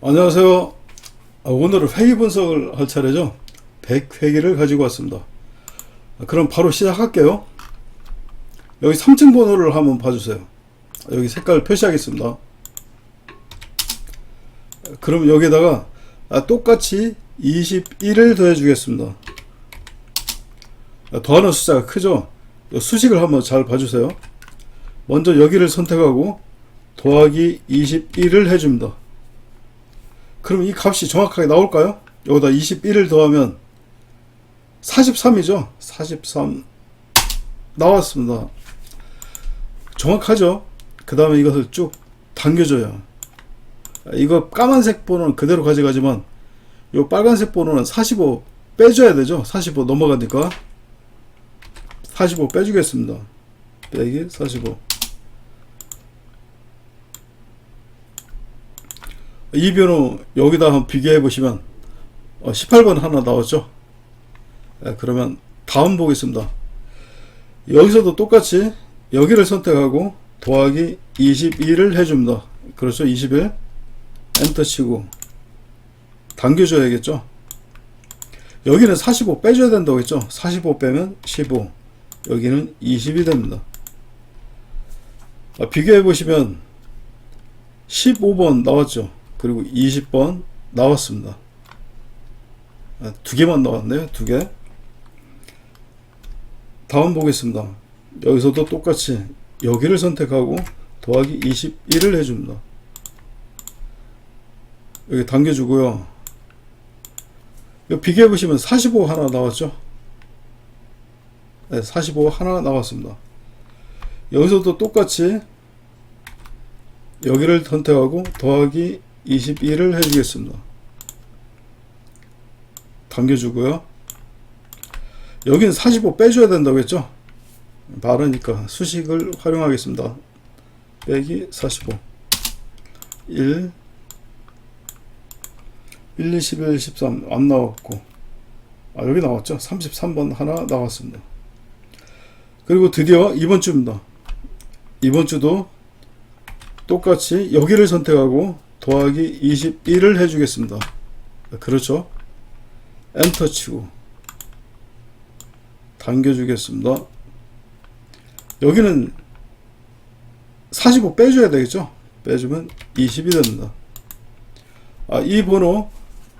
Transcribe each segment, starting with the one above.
안녕하세요. 아, 오늘은 회의 분석을 할 차례죠. 100회기를 가지고 왔습니다. 아, 그럼 바로 시작할게요. 여기 3층 번호를 한번 봐주세요. 여기 색깔 표시하겠습니다. 아, 그럼 여기다가 아, 똑같이 21을 더해주겠습니다. 아, 더하는 숫자가 크죠? 이 수식을 한번 잘 봐주세요. 먼저 여기를 선택하고 더하기 21을 해줍니다. 그럼 이 값이 정확하게 나올까요? 여기다 21을 더하면 43이죠? 43 나왔습니다. 정확하죠? 그 다음에 이것을 쭉 당겨줘요. 이거 까만색 번호는 그대로 가져가지만 이 빨간색 번호는 45 빼줘야 되죠? 45 넘어가니까 45 빼주겠습니다. 빼기 45 이 변호 여기다 한번 비교해 보시면 18번 하나 나왔죠. 예, 그러면 다음 보겠습니다. 여기서도 똑같이 여기를 선택하고 더하기 22를 해줍니다. 그렇죠. 21 엔터 치고 당겨줘야겠죠. 여기는 45 빼줘야 된다고 했죠. 45 빼면 15 여기는 20이 됩니다. 아, 비교해 보시면 15번 나왔죠. 그리고 20번 나왔습니다. 아, 두 개만 나왔네요. 두 개. 다음 보겠습니다. 여기서도 똑같이 여기를 선택하고 더하기 21을 해줍니다. 여기 당겨주고요. 비교해 보시면 45 하나 나왔죠? 네, 45 하나 나왔습니다. 여기서도 똑같이 여기를 선택하고 더하기 21을 해주겠습니다. 당겨주고요. 여기는 45 빼줘야 된다고 했죠? 바르니까 수식을 활용하겠습니다. 빼기 45 1 1, 2, 11, 13 안 나왔고 아 여기 나왔죠? 33번 하나 나왔습니다. 그리고 드디어 이번 주입니다. 이번 주도 똑같이 여기를 선택하고 더하기 21을 해주겠습니다. 그렇죠? 엔터 치고 당겨주겠습니다. 여기는 45 빼줘야 되겠죠? 빼주면 20이 됩니다. 아, 이 번호,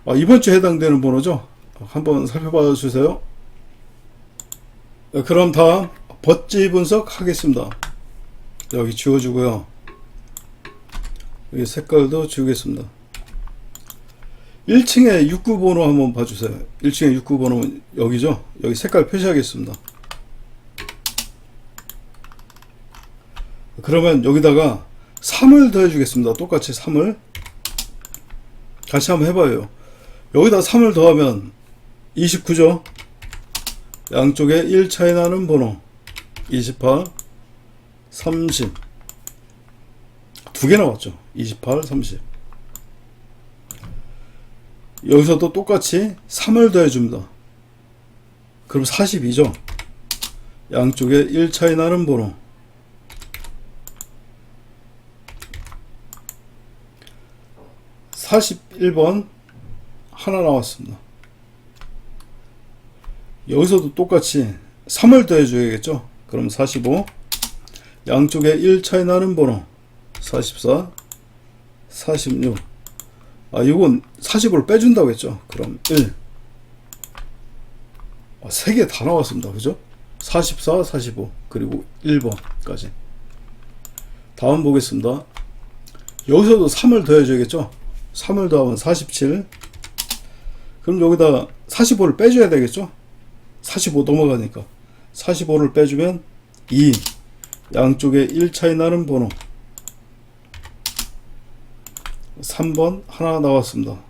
아, 이번 주에 해당되는 번호죠? 한번 살펴봐 주세요. 네, 그럼 다음 버찌 분석 하겠습니다. 여기 지워주고요. 여기 색깔도 지우겠습니다. 1층에 69번호 한번 봐주세요. 1층에 69번호 여기죠? 여기 색깔 표시하겠습니다. 그러면 여기다가 3을 더해주겠습니다. 똑같이 3을 같이 한번 해봐요. 여기다 3을 더하면 29죠? 양쪽에 1 차이 나는 번호 28, 30 두 개 나왔죠. 28, 30 여기서도 똑같이 3을 더해줍니다. 그럼 42죠. 양쪽에 1 차이 나는 번호. (41번) 하나 나왔습니다. 여기서도 똑같이 3을 더해줘야겠죠. 그럼 45 양쪽에 1 차이 나는 번호 44 46 아, 이건 40을 빼준다고 했죠. 그럼 1. 아, 3개 다 나왔습니다. 그죠? 44, 45, 그리고 1번까지. 다음 보겠습니다. 여기서도 3을 더해줘야겠죠? 3을 더하면 47. 그럼 여기다 45를 빼줘야 되겠죠? 45 넘어가니까. 45를 빼주면 2. 양쪽에 1 차이 나는 번호. 3번 하나 나왔습니다.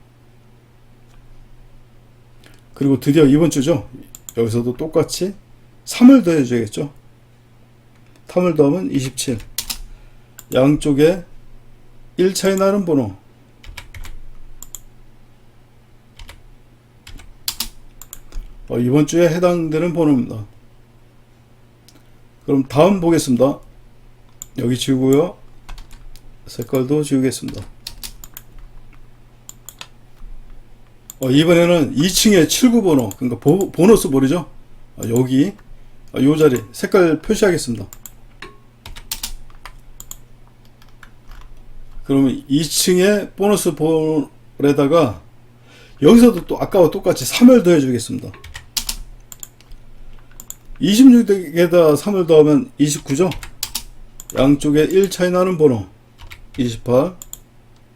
그리고 드디어 이번 주죠. 여기서도 똑같이 3을 더해줘야겠죠. 3을 더하면 27. 양쪽에 1 차이 나는 번호. 어, 이번 주에 해당되는 번호입니다. 그럼 다음 보겠습니다. 여기 지우고요. 색깔도 지우겠습니다. 어, 이번에는 2층에 79번호, 그러니까 보, 보너스 볼이죠. 아, 여기, 아, 요 자리, 색깔 표시하겠습니다. 그러면 2층에 보너스 볼에다가 여기서도 또 아까와 똑같이 3을 더해 주겠습니다. 26에다 3을 더하면 29죠? 양쪽에 1 차이 나는 번호 28,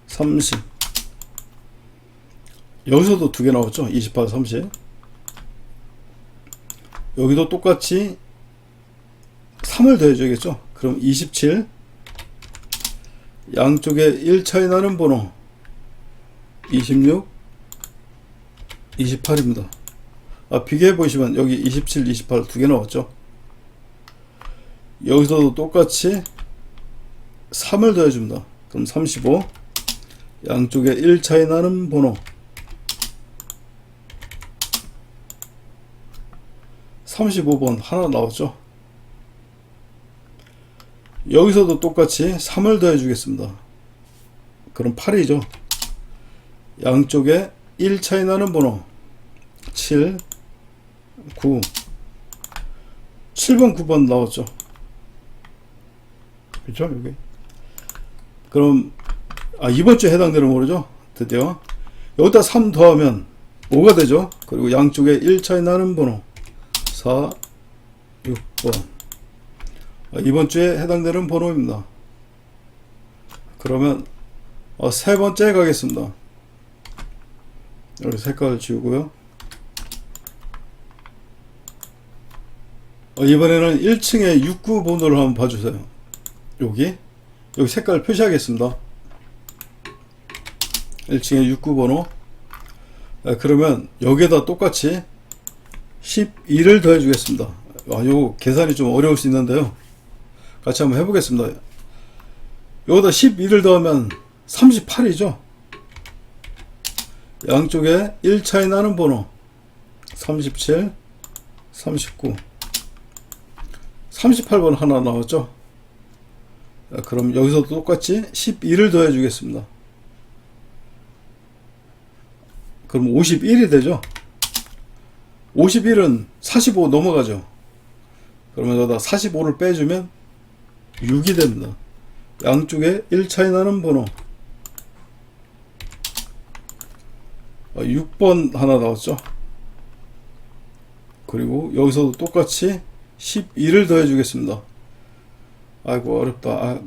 30 여기서도 두 개 나왔죠? 28, 30 여기도 똑같이 3을 더해줘야겠죠? 그럼 27 양쪽에 1 차이 나는 번호 26 28입니다. 아, 비교해 보시면 여기 27, 28 두 개 나왔죠? 여기서도 똑같이 3을 더해줍니다. 그럼 35 양쪽에 1 차이 나는 번호 35번 하나 나왔죠? 여기서도 똑같이 3을 더해 주겠습니다. 그럼 8이죠. 양쪽에 1 차이 나는 번호 7, 9 7번, 9번 나왔죠. 그렇죠? 여기. 그럼 아 이번 주에 해당되는 거죠. 드디어 여기다 3 더하면 5가 되죠. 그리고 양쪽에 1 차이 나는 번호 4, 6번 아, 이번 주에 해당되는 번호입니다. 그러면 어, 세 번째 가겠습니다. 여기 색깔 지우고요. 어, 이번에는 1층에 69 번호를 한번 봐주세요. 여기 여기 색깔 표시하겠습니다. 1층에 69 번호. 아, 그러면 여기에다 똑같이 12를 더해 주겠습니다. 아, 요 계산이 좀 어려울 수 있는데요. 같이 한번 해보겠습니다. 여기다 12를 더하면 38이죠. 양쪽에 1 차이 나는 번호 37, 39, 38번 하나 나왔죠. 자, 그럼 여기서도 똑같이 12를 더해 주겠습니다. 그럼 51이 되죠. 51은 45 넘어가죠. 그러면 여기다 45를 빼주면 6이 됩니다. 양쪽에 1 차이 나는 번호 6번 하나 나왔죠. 그리고 여기서도 똑같이 12를 더해 주겠습니다. 아이고 어렵다. 아,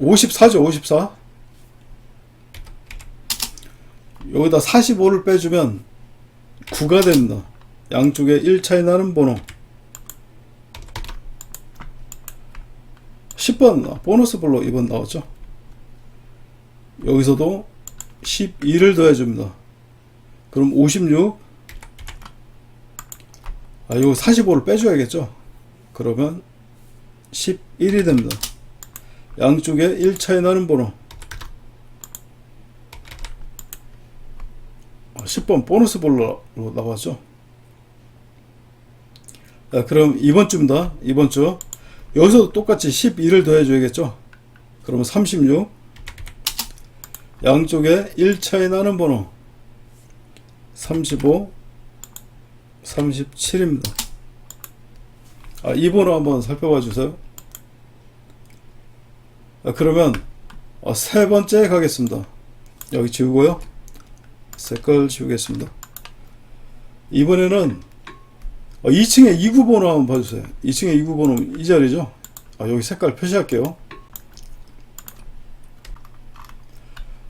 54죠 54. 여기다 45를 빼주면 9가 됩니다. 양쪽에 1 차이 나는 번호 10번 보너스 볼로 이번 나왔죠. 여기서도 12를 더해줍니다. 그럼 56. 아, 요 45를 빼줘야겠죠? 그러면 11이 됩니다. 양쪽에 1 차이 나는 번호. 10번 보너스 볼로 나왔죠? 자, 그럼 이번 주입니다. 이번 주. 여기서도 똑같이 12를 더해줘야겠죠? 그러면 36. 양쪽에 1 차이 나는 번호 35, 37입니다. 아, 이 번호 한번 살펴봐 주세요. 아, 그러면 어, 세 번째 가겠습니다. 여기 지우고요. 색깔 지우겠습니다. 이번에는 어, 2층에 2구 번호 한번 봐주세요. 2층에 2구 번호 이 자리죠. 아, 여기 색깔 표시할게요.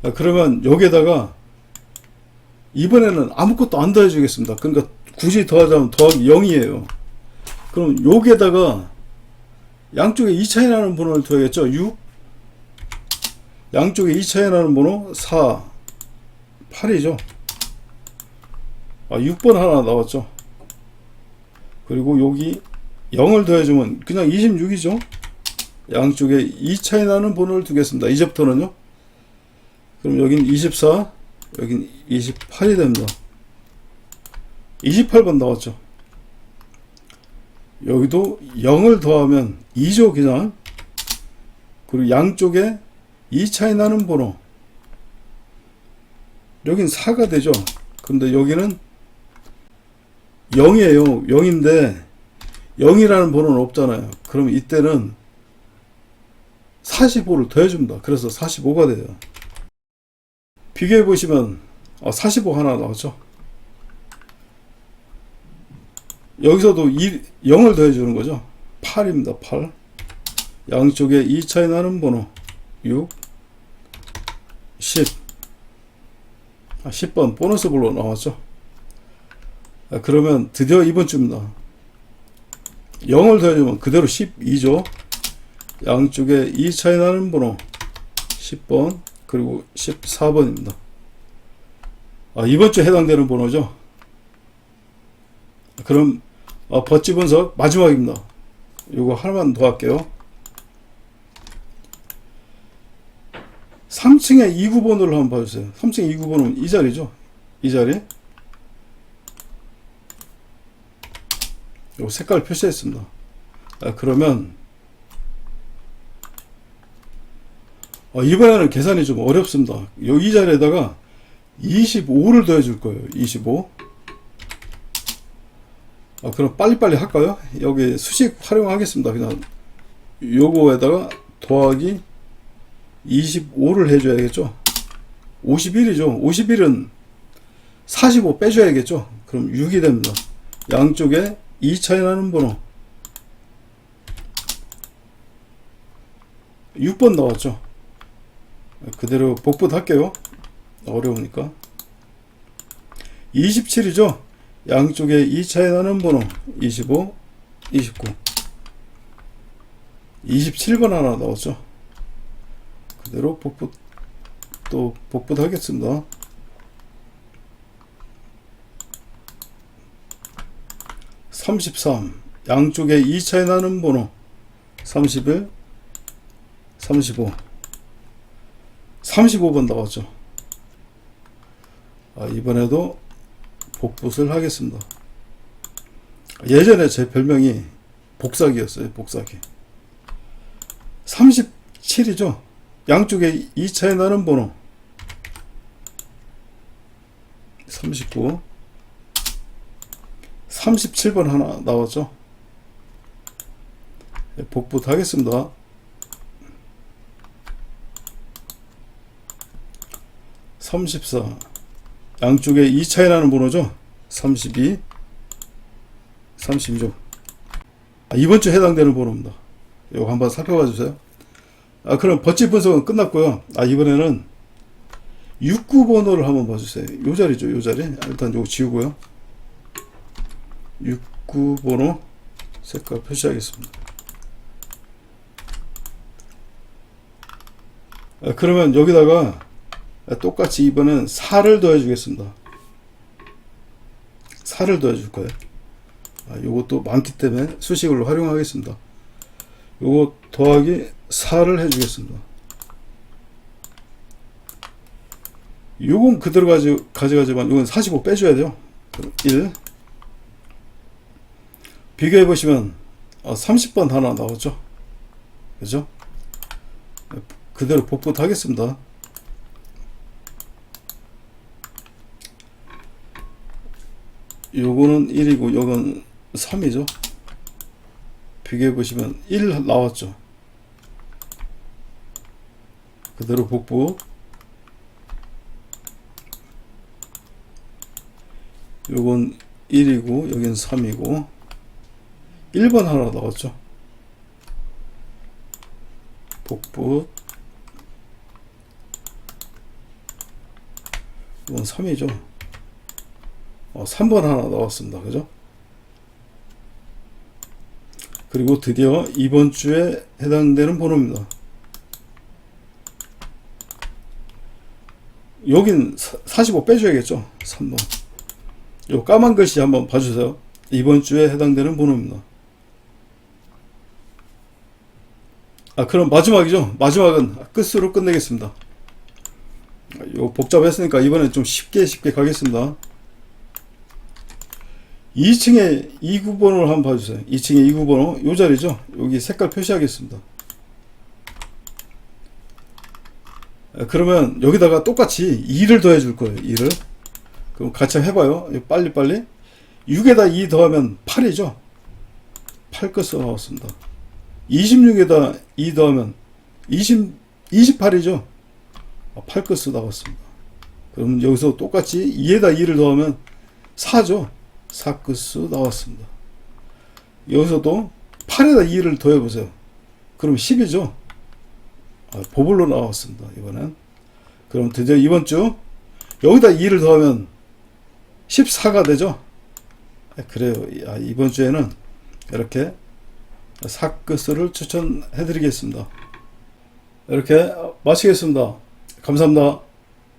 아, 그러면 여기에다가 이번에는 아무것도 안 더해주겠습니다. 그러니까 굳이 더하자면 더하기 0이에요. 그럼 여기에다가 양쪽에 2 차이 나는 번호를 더하겠죠. 6 양쪽에 2 차이 나는 번호 4 8이죠. 아, 6번 하나 나왔죠. 그리고 여기 0을 더해주면 그냥 26이죠. 양쪽에 2 차이 나는 번호를 두겠습니다. 이제부터는요. 그럼 여긴 24, 여긴 28이 됩니다. 28번 나왔죠. 여기도 0을 더하면 2죠, 그냥. 그리고 양쪽에 2 차이 나는 번호. 여긴 4가 되죠. 근데 여기는 0이에요. 0인데 0이라는 번호는 없잖아요. 그럼 이때는 45를 더해줍니다. 그래서 45가 돼요. 비교해 보시면 45 하나 나왔죠. 여기서도 2, 0을 더해주는 거죠. 8입니다. 8. 양쪽에 2 차이 나는 번호 6, 10. 아, 10번 보너스 블로 나왔죠. 아, 그러면 드디어 이번 주입니다. 0을 더해주면 그대로 12죠. 양쪽에 2 차이 나는 번호 10번 그리고 14번입니다. 아, 이번 주에 해당되는 번호죠. 그럼 어, 버치 분석 마지막입니다. 요거 하나만 더 할게요. 3층에 2구 번호를 한번 봐주세요. 3층 2구 번호는 이 자리죠. 이 자리. 요 색깔 표시했습니다. 아, 그러면 어, 이번에는 계산이 좀 어렵습니다. 여기 이 자리에다가 25를 더해 줄 거예요. 25. 아, 그럼 빨리빨리 할까요? 여기 수식 활용하겠습니다. 그냥 요거에다가 더하기 25를 해줘야겠죠? 51이죠. 51은 45 빼줘야겠죠? 그럼 6이 됩니다. 양쪽에 2 차이 나는 번호. 6번 나왔죠? 그대로 복붙 할게요. 어려우니까. 27이죠? 양쪽에 2 차이 나는 번호. 25, 29. 27번 하나 나왔죠? 그대로 복붙 또 복붙 하겠습니다. 33 양쪽에 2 차이 나는 번호 31 35 35번 나왔죠. 아, 이번에도 복붙을 하겠습니다. 예전에 제 별명이 복사기였어요. 복사기. 37이죠. 양쪽에 2 차이 나는 번호. 39 37번 하나 나왔죠? 네, 복붙 하겠습니다. 34 양쪽에 2 차이 나는 번호죠? 32 36 아, 이번 주 해당되는 번호입니다. 이거 한번 살펴봐 주세요 아, 그럼 버치 분석은 끝났고요. 아, 이번에는 69번호를 한번 봐주세요. 요 자리죠, 요 자리. 아, 일단 요거 지우고요. 69번호 색깔 표시하겠습니다. 아, 그러면 여기다가 똑같이 이번엔 4를 더해 주겠습니다. 4를 더해 줄 거예요. 아, 요것도 많기 때문에 수식을 활용하겠습니다. 요거 더하기 4를 해주겠습니다. 요건 그대로 가지, 가져가지만 요건 45 빼줘야 돼요. 그럼 1 비교해 보시면 30번 하나 나오죠. 그죠? 그대로 복붙 하겠습니다. 요거는 1이고 요건 3이죠. 비교해 보시면 1 나왔죠. 그대로 복부. 요건 1이고 여긴 3이고. 1번 하나 나왔죠. 복부. 이건 3이죠. 어, 3번 하나 나왔습니다. 그죠 그리고 드디어 이번 주에 해당되는 번호입니다. 여긴 45 빼줘야겠죠? 3번. 요 까만 글씨 한번 봐주세요. 이번 주에 해당되는 번호입니다. 아 그럼 마지막이죠? 마지막은 끝으로 끝내겠습니다. 요 복잡했으니까 이번엔 좀 쉽게 쉽게 가겠습니다 2층에 2구번호를 한번 봐주세요 2층에 2구번호 요 자리죠 여기 색깔 표시하겠습니다 에, 그러면 여기다가 똑같이 2를 더해 줄 거예요. 2를. 그럼 같이 해봐요. 빨리빨리. 6에다 2 더하면 8이죠. 8 끝으로 나왔습니다. 26에다 2 더하면 20, 28이죠. 8 끝으로 나왔습니다. 그럼 여기서 똑같이 2에다 2를 더하면 4죠. 4 끝으로 나왔습니다. 여기서도 8에다 2를 더해보세요. 그럼 10이죠. 아, 보블로 나왔습니다. 이번엔. 그럼 드디어 이번 주 여기다 2를 더하면 14가 되죠. 아, 그래요. 아, 이번 주에는 이렇게 사끝을 추천해 드리겠습니다. 이렇게 마치겠습니다. 감사합니다.